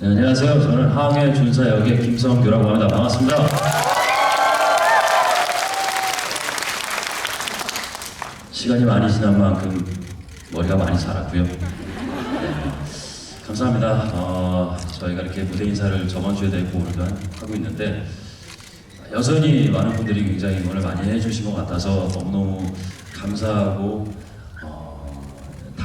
네, 안녕하세요. 저는 항해 준사 역의 김성규라고 합니다. 반갑습니다. 시간이 많이 지난 만큼 머리가 많이 자랐고요. 네. 감사합니다. 어, 저희가 이렇게 무대 인사를 저번 주에 내고 오늘도 하고 있는데 여전히 많은 분들이 굉장히 응원을 많이 해주신 것 같아서 너무너무 감사하고 어,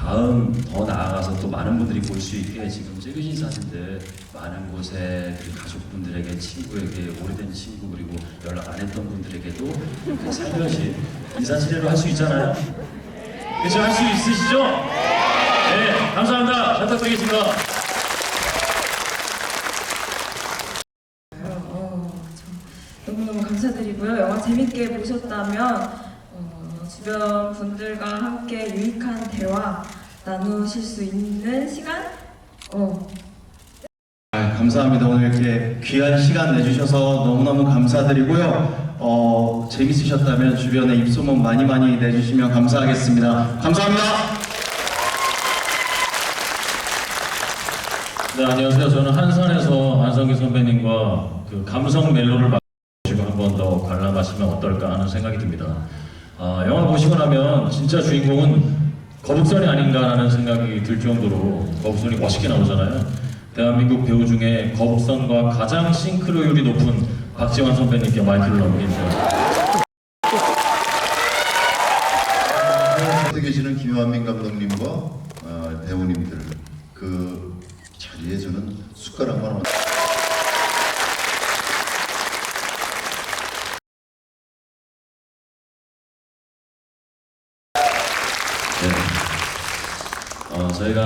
다음 더 나아가서 또 많은 분들이 볼 수 있게 지금 찍으신 사진들 많은 곳에 그리고 가족분들에게 친구에게 오래된 친구 그리고 연락 안 했던 분들에게도 이렇게 살며시 인사치레로 할 수 있잖아요. 그렇죠? 할 수 있으시죠? 네, 감사합니다. 잘 부탁드리겠습니다. 어, 참 너무너무 감사드리고요. 영화 재밌게 보셨다면 어, 주변 분들과 함께 유익한 대화 나누실 수 있는 시간 어, 아, 감사합니다. 오늘 이렇게 귀한 시간 내주셔서 너무너무 감사드리고요. 어, 재밌으셨다면 주변에 입소문 많이 많이 내주시면 감사하겠습니다. 감사합니다. 네, 안녕하세요. 저는 한산에서 안성기 선배님과 그 감성 멜로를 마시고 한 번 더 관람하시면 어떨까 하는 생각이 듭니다. 아, 영화 보시고 나면 진짜 주인공은 거북선이 아닌가라는 생각이 들 정도로 거북선이 멋있게 나오잖아요. 대한민국 배우 중에 거북선과 가장 싱크로율이 높은 박지원 선배님께 마이크를 넘깁니다. 곁에 계시는 김완민 감독님과 어, 배우님들 그 자리에 저는 숟가락만 저희가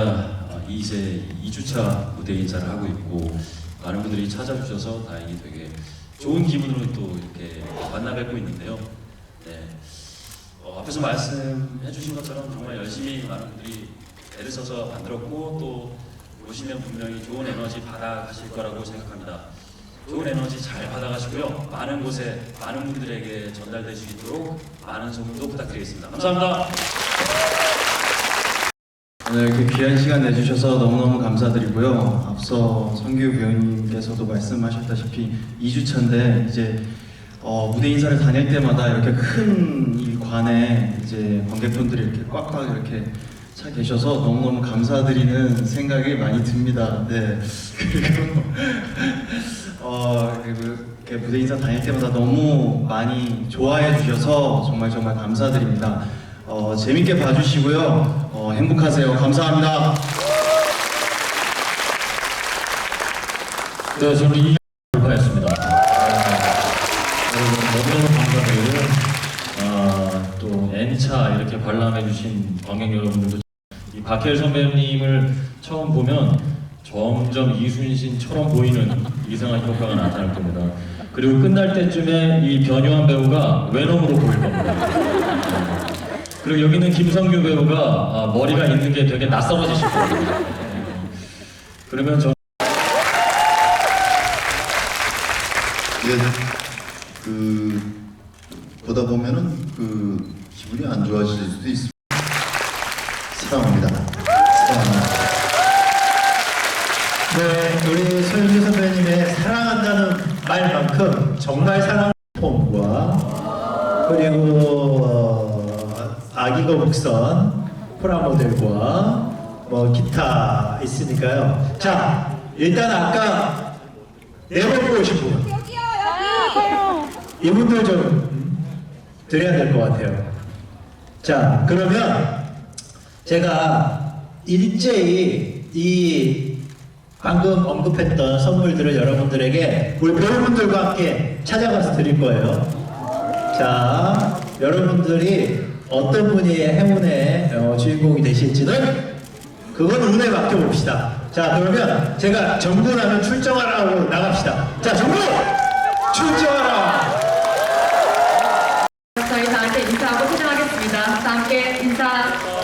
어, 이제 2주차 무대 인사를 하고 있고 많은 분들이 찾아주셔서 다행히 되게 좋은 기분으로 또 이렇게 만나 뵙고 있는데요. 네. 어, 앞에서 말씀해 주신 것처럼 정말 열심히 많은 분들이 애를 써서 만들었고 또 보시면 분명히 좋은 에너지 받아가실 거라고 생각합니다. 좋은 에너지 잘 받아가시고요. 많은 곳에 많은 분들에게 전달될 수 있도록 많은 소문도 부탁드리겠습니다. 감사합니다. 오늘 이렇게 귀한 시간 내주셔서 너무너무 감사드리고요. 앞서 성규 배우님께서도 말씀하셨다시피 2주차인데 이제 어, 무대 인사를 다닐 때마다 이렇게 큰 이 관에 이제 관객분들이 이렇게 꽉꽉 이렇게 차 계셔서 너무너무 감사드리는 생각이 많이 듭니다. 네. 그리고 어, 그리고 이렇게 무대 인사 다닐 때마다 너무 많이 좋아해 주셔서 정말 정말 감사드립니다. 어, 재밌게 봐주시고요. 어, 행복하세요. 감사합니다. 네, 저는 이 돌파했습니다. 여러분 너무너무 감사드리고 아, 또 N차 이렇게 관람해주신 관객 여러분들도 이 박해일 선배님을 처음 보면 점점 이순신처럼 보이는 이상한 효과가 나타날 겁니다. 그리고 끝날 때쯤에 이 변요한 배우가 웨놈으로 보일 겁니다. 그리고 여기 있는 김성규 배우가 아, 머리가 있는 게 되게 낯설어지실 거예요. 그러면 저 이게 그 보다 보면은 그 기분이 안 좋아질 수도 있습니다. 사랑합니다. 사랑합니다. 네, 우리 소윤주 선배님의 사랑한다는 말만큼 정말 사랑 폼과 그리고 어, 아기 거 북선 프라모델과 뭐 기타 있으니까요. 자, 일단 아까 내보고 오신 분 이분들 좀 드려야 될 것 같아요. 자, 그러면 제가 일제히 이 방금 언급했던 선물들을 여러분들에게 우리 배우분들과 함께 찾아가서 드릴 거예요. 자, 여러분들이 어떤 분이 행운의 어, 주인공이 되실지는 그건 운에 맡겨봅시다. 자 그러면 제가 정군하면 출정하라고 나갑시다. 자 정군 출정하라. 저희 다 함께 인사하고 퇴장하겠습니다. 다 함께 인사.